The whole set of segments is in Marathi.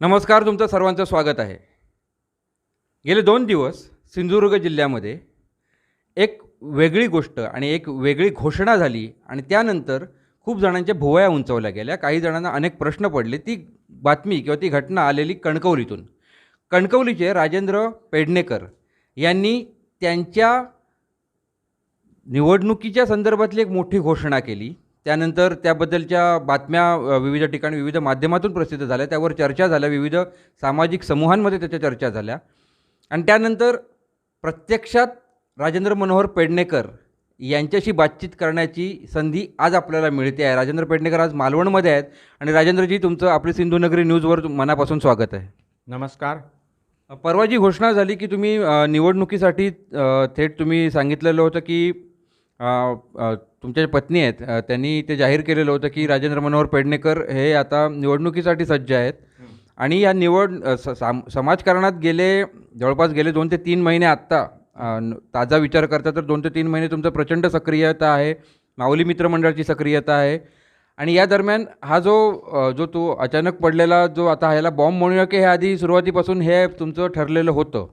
नमस्कार तुमचं सर्वांचं स्वागत आहे. गेले दोन दिवस सिंधुदुर्ग जिल्ह्यामध्ये एक वेगळी गोष्ट आणि एक वेगळी घोषणा झाली आणि त्यानंतर खूप जणांच्या भुवया उंचवल्या गेल्या. काही जणांना अनेक प्रश्न पडले. ती बातमी किंवा ती घटना आलेली कणकवलीतून. कणकवलीचे राजेंद्र पेडणेकर यांनी त्यांच्या निवडणुकीच्या संदर्भातली एक मोठी घोषणा केली. त्यानंतर त्याबद्दलच्या बातम्या विविध ठिकाणी विविध माध्यमातून प्रसिद्ध झाल्या. त्यावर चर्चा झाल्या. विविध सामाजिक समूहांमध्ये त्याच्या चर्चा झाल्या. आणि त्यानंतर प्रत्यक्षात राजेंद्र मनोहर पेडणेकर यांच्याशी बातचीत करण्याची संधी आज आपल्याला मिळते आहे. राजेंद्र पेडणेकर आज मालवणमध्ये आहेत. आणि राजेंद्रजी तुमचं आपली सिंधुनगरी न्यूजवर मनापासून स्वागत आहे. नमस्कार. परवा जी घोषणा झाली की तुम्ही निवडणुकीसाठी थेट तुम्ही सांगितलेलं होतं की तुमच्या ज्या पत्नी आहेत अ, त्यांनी ते जाहीर केलेलं होतं की राजेंद्र मनोहर पेडणेकर हे आता निवडणुकीसाठी सज्ज आहेत. आणि या निवड अ, स- साम समाजकारणात गेले जवळपास गेले दोन ते तीन महिने आत्ता अ, न- ताजा विचार करता तर दोन ते तीन महिने तुमचं प्रचंड सक्रियता आहे माऊली मित्रमंडळाची सक्रियता आहे. आणि या दरम्यान हा जो अ, जो तो अचानक पडलेला जो आता ह्याला बॉम्ब म्हणूया की हे आधी सुरुवातीपासून हे तुमचं ठरलेलं होतं?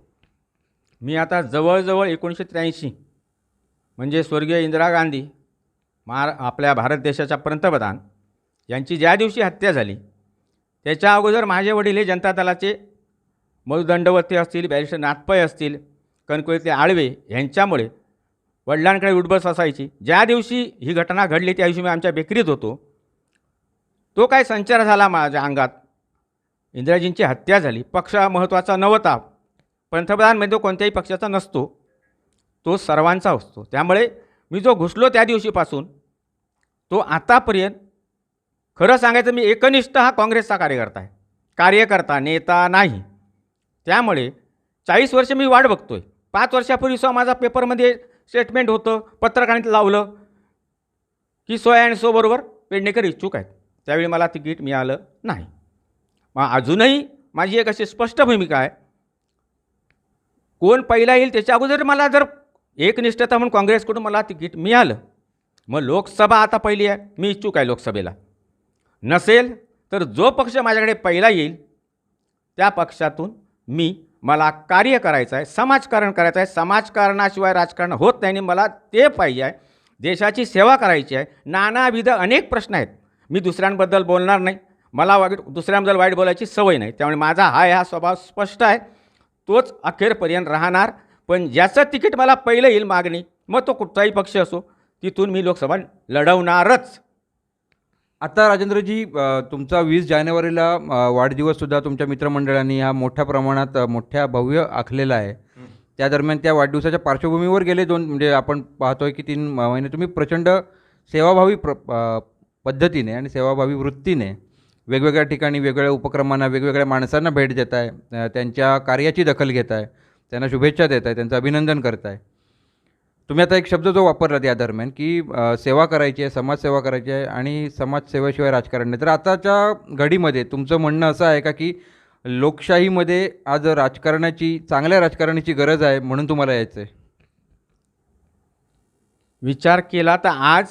मी आता जवळजवळ एकोणीसशे त्र्याऐंशी म्हणजे स्वर्गीय इंदिरा गांधी महार आपल्या भारत देशाच्या पंतप्रधान यांची ज्या दिवशी हत्या झाली त्याच्या अगोदर माझे वडील हे जनता दलाचे मधुदंडवती असतील बॅरिस्टर नाथपय असतील कणकोळीतले आळवे यांच्यामुळे वडिलांकडे उठबस असायची. ज्या दिवशी ही घटना घडली त्या दिवशी मी आमच्या बेकरीत होतो. तो काय संचार झाला माझ्या अंगात? इंदिराजींची हत्या झाली. पक्ष हा महत्त्वाचा नव्हता. पंतप्रधानमध्ये म्हणजे कोणत्याही पक्षाचा नसतो. तो सर्वांचा असतो. त्यामुळे मी जो घुसलो त्या दिवशीपासून तो आतापर्यंत खरं सांगायचं मी एकनिष्ठ हा काँग्रेसचा कार्यकर्ता आहे. कार्यकर्ता नेता नाही. त्यामुळे चाळीस वर्ष मी वाट बघतो आहे पाच वर्षापूर्वी सुद्धा माझा पेपरमध्ये स्टेटमेंट होतं पत्रकारित लावलं की सो अँड सो बरोबर पेडणेकर इच्छुक आहेत. त्यावेळी मला तिकीट मिळालं नाही. मग अजूनही माझी एक अशी स्पष्ट भूमिका आहे. कोण पहिला येईल त्याच्या अगोदर मला जर एकनिष्ठता म्हणून काँग्रेसकडून मला तिकीट मिळालं. मग लोकसभा आता पहिली आहे. मी इच्छुक आहे लोकसभेला. नसेल तर जो पक्ष माझ्याकडे पहिला येईल त्या पक्षातून मी मला कार्य करायचं आहे समाजकारण करायचं आहे. समाजकारणाशिवाय राजकारण होत नाही आणि मला ते पाहिजे आहे. देशाची सेवा करायची आहे. नानाविध अनेक प्रश्न आहेत. मी दुसऱ्यांबद्दल बोलणार नाही. मला वाईट दुसऱ्यांबद्दल वाईट बोलायची सवय नाही. त्यामुळे माझा हा हा स्वभाव स्पष्ट आहे. तोच अखेरपर्यंत राहणार. पण ज्याचं तिकीट मला पहिलं येईल मागणी. मग तो कुठचाही पक्ष असो तिथून मी लोकसभा लढवणारच. आता राजेंद्रजी अ, तुमचा वीस जानेवारीला अ, वाढदिवससुद्धा तुमच्या मित्रमंडळांनी हा मोठ्या प्रमाणात अ, मोठ्या भव्य आखलेला आहे. त्या दरम्यान त्या वाढदिवसाच्या पार्श्वभूमीवर गेले दोन म्हणजे आपण पाहतोय की तीन म- महिने तुम्ही प्रचंड सेवाभावी प्र अ, पद्धतीने आणि सेवाभावी वृत्तीने वेगवेगळ्या ठिकाणी वेगवेगळ्या उपक्रमांना वेगवेगळ्या माणसांना भेट देत आहे त्यांच्या कार्याची दखल घेत आहे त्यांना शुभेच्छा देत आहे त्यांचं अभिनंदन करत आहे. तुम्ही आता एक शब्द जो वापरला त्या दरम्यान की अ, सेवा करायची आहे समाजसेवा करायची आहे आणि समाजसेवेशिवाय राजकारण नाही. तर आताच्या घडीमध्ये तुमचं म्हणणं असं आहे का की लोकशाहीमध्ये आज राजकारणाची चांगल्या राजकारणाची गरज आहे म्हणून तुम्हाला यायचं आहे? विचार केला तर आज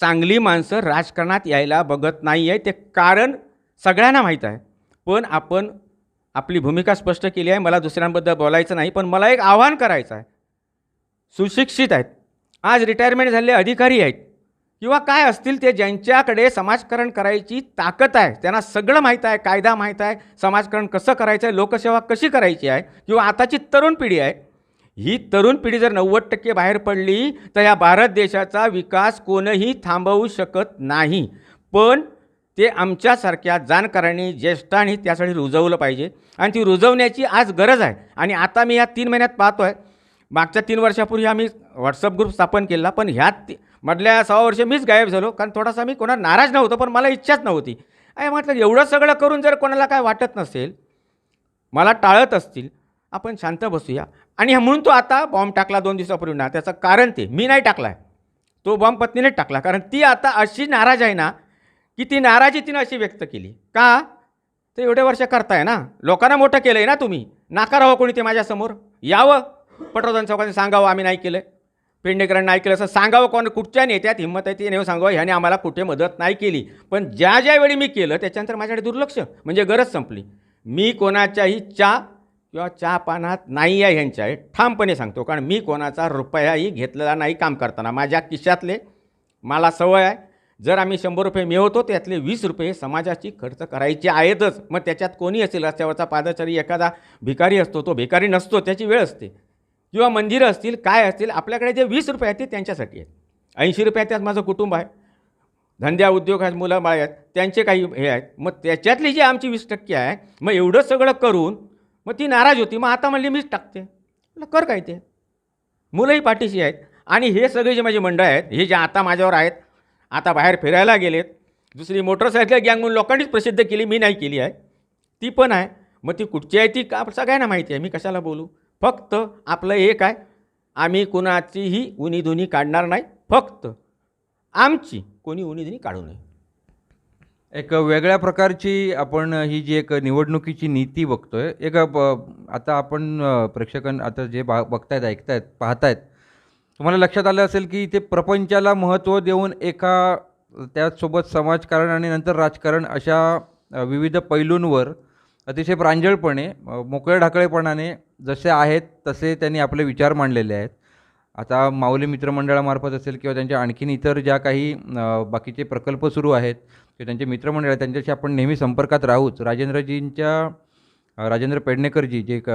चांगली माणसं राजकारणात यायला बघत नाही आहे ते कारण सगळ्यांना माहीत आहे. पण आपण आपली भूमिका स्पष्ट केली आहे. मला दुसऱ्यांबद्दल बोलायचं नाही पण मला एक आव्हान करायचं आहे. सुशिक्षित आहेत. आज रिटायरमेंट झालेले अधिकारी आहेत. किंवा काय असतील ते ज्यांच्याकडे समाजकरण करायची ताकद आहे त्यांना सगळं माहीत आहे कायदा माहीत आहे समाजकरण कसं करायचं आहे लोकसेवा कशी करायची आहे किंवा आताची तरुण पिढी आहे. ही तरुण पिढी जर नव्वद टक्के बाहेर पडली तर या भारत देशाचा विकास कोणीही थांबवू शकत नाही. पण ते आमच्यासारख्या जाणकारांनी ज्येष्ठांनी त्यासाठी रुजवलं पाहिजे. आणि ती रुजवण्याची आज गरज आहे. आणि आता मी या तीन महिन्यात पाहतो आहे मागच्या तीन वर्षापूर्वी आम्ही व्हॉट्सअप ग्रुप स्थापन केला पण ह्यात ती- मधल्या सहा वर्ष मीच गायब झालो कारण थोडासा मी कोणा नाराज नव्हतो पण मला इच्छाच नव्हती. आहे म्हटलं एवढं सगळं करून जर कोणाला काय वाटत नसेल मला टाळत असतील आपण शांत बसूया. आणि म्हणून तो आता बॉम्ब टाकला दोन दिवसापूर्वी ना त्याचं कारण ते मी नाही टाकला आहे तो बॉम्ब पत्नीनेच टाकला कारण ती आता अशी नाराज आहे ना की ती नाराजी तिनं अशी व्यक्त केली. का? ते एवढे वर्ष करताय ना. लोकांना मोठं केलं आहे ना तुम्ही. नाकारावं कोणी ते माझ्यासमोर. यावं. पटवर्धन चौकाने सांगावं आम्ही नाही केलं पेंडेकरांनी नाही केलं असं सांगावं कोण? कुठच्या नेत्यात हिंमत आहे ते नेऊन सांगावं. ह्याने आम्हाला कुठे मदत नाही केली. पण ज्या ज्या वेळी मी केलं त्याच्यानंतर माझ्याकडे दुर्लक्ष. म्हणजे गरज संपली. मी कोणाच्याही चा किंवा चहा पानात नाही आहे ह्यांच्या. हे ठामपणे सांगतो. कारण मी कोणाचा रुपयाही घेतलेला नाही काम करताना. माझ्या खिशातले. मला सवय आहे. जर आम्ही शंभर रुपये मिळवतो त्यातले वीस रुपये समाजाची खर्च करायचे आहेतच. मग त्याच्यात कोणी असेल? रस्त्यावरचा पादचारी एखादा भिकारी असतो तो भिकारी नसतो त्याची वेळ असते. किंवा मंदिरं असतील काय असतील आपल्याकडे जे वीस रुपये आहेत ते त्यांच्यासाठी आहेत. ऐंशी रुपये त्यात माझं कुटुंब आहे. धंद्या उद्योग आहेत मुलं बाळ आहेत त्यांचे काही हे आहेत. मग त्याच्यातली जी आमची वीस टक्के आहे मग एवढं सगळं करून मग ती नाराज होती. मग आता म्हणली मीच टाकते. कर काय ते? मुलंही पाठीशी आहेत. आणि हे सगळे जे माझे मंडळ आहेत हे जे आता माझ्यावर आहेत आता बाहेर फिरायला गेलेत. दुसरी मोटरसायकल गँग म्हणून लोकांनीच प्रसिद्ध केली मी नाही केली आहे. ती पण आहे. मग ती कुठची आहे ती का सगळ्यांना माहिती आहे मी कशाला बोलू? फक्त आपलं एक आहे आम्ही कुणाचीही उनीधुनी काढणार नाही. फक्त आमची कोणी उनीधुनी काढू नये. एक वेगळ्या प्रकारची आपण ही जी एक निवडणुकीची नीती बघतोय एक ब- आता आपण प्रेक्षकां आता जे बा बघतायत ऐकतायत पाहतायत तुम्हाला लक्षात आलं असेल की ते प्रपंचाला महत्त्व देऊन एका त्याचसोबत समाजकारण आणि नंतर राजकारण अशा विविध पैलूंवर अतिशय प्रांजळपणे मोकळ्या ढाकळेपणाने जसे आहेत तसे त्यांनी आपले विचार मांडलेले आहेत. आता माऊली मित्रमंडळामार्फत असेल किंवा त्यांच्या आणखीन इतर ज्या काही बाकीचे प्रकल्प सुरू आहेत किंवा त्यांचे मित्रमंडळ आहेत त्यांच्याशी आपण नेहमी संपर्कात राहूच. राजेंद्रजींच्या राजेंद्र पेडणेकरजी जे क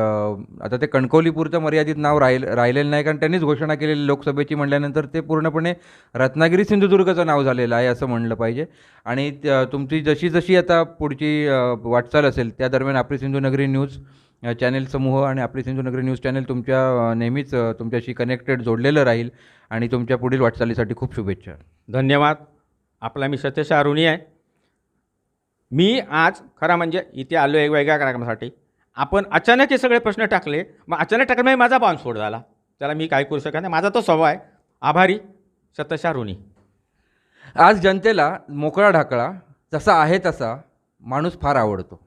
आता ते कणकवलीपूरचं मर्यादित नाव राहिल राहिलेलं नाही कारण त्यांनीच घोषणा केलेली लोकसभेची म्हटल्यानंतर ते पूर्णपणे रत्नागिरी सिंधुदुर्गचं नाव झालेलं आहे असं म्हणलं पाहिजे. आणि तुमची जशी जशी आता पुढची वाटचाल असेल त्या दरम्यान आपली सिंधुनगरी न्यूज चॅनेल समूह आणि आपली सिंधुनगरी न्यूज चॅनेल तुमच्या नेहमीच तुमच्याशी कनेक्टेड जोडलेलं राहील. आणि तुमच्या पुढील वाटचालीसाठी खूप शुभेच्छा. धन्यवाद. आपला मी सतेश अरुणी आहे. मी आज खरा म्हणजे इथे आलो एक वेगळ्या कार्यक्रमासाठी. आपण अचानक हे सगळे प्रश्न टाकले मग अचानक टाकल्यामुळे माझा बाउन्सफोड झाला. त्याला मी काय करू शकत नाही. माझा तो स्वभाव आहे. आभारी सतशा ऋणी. आज जनतेला मोकळा ढाकळा जसा आहे तसा माणूस फार आवडतो.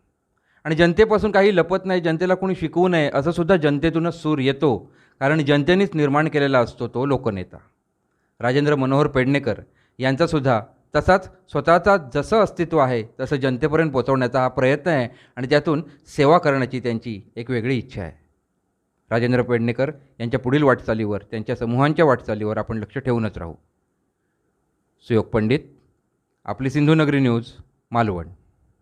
आणि जनतेपासून काही लपत नाही जनतेला कोणी शिकवू नये असं सुद्धा जनतेतूनच सूर येतो. कारण जनतेनेच निर्माण केलेला असतो तो लोकनेता. राजेंद्र मनोहर पेडणेकर यांचासुद्धा तसाच स्वतःचा जसं अस्तित्व आहे तसं जनतेपर्यंत पोचवण्याचा हा प्रयत्न आहे आणि त्यातून सेवा करण्याची त्यांची एक वेगळी इच्छा आहे. राजेंद्र पेडणेकर यांच्या पुढील वाटचालीवर त्यांच्या समूहांच्या वाटचालीवर आपण लक्ष ठेवूनच राहू. सुयोग पंडित आपली सिंधुनगरी न्यूज मालवण.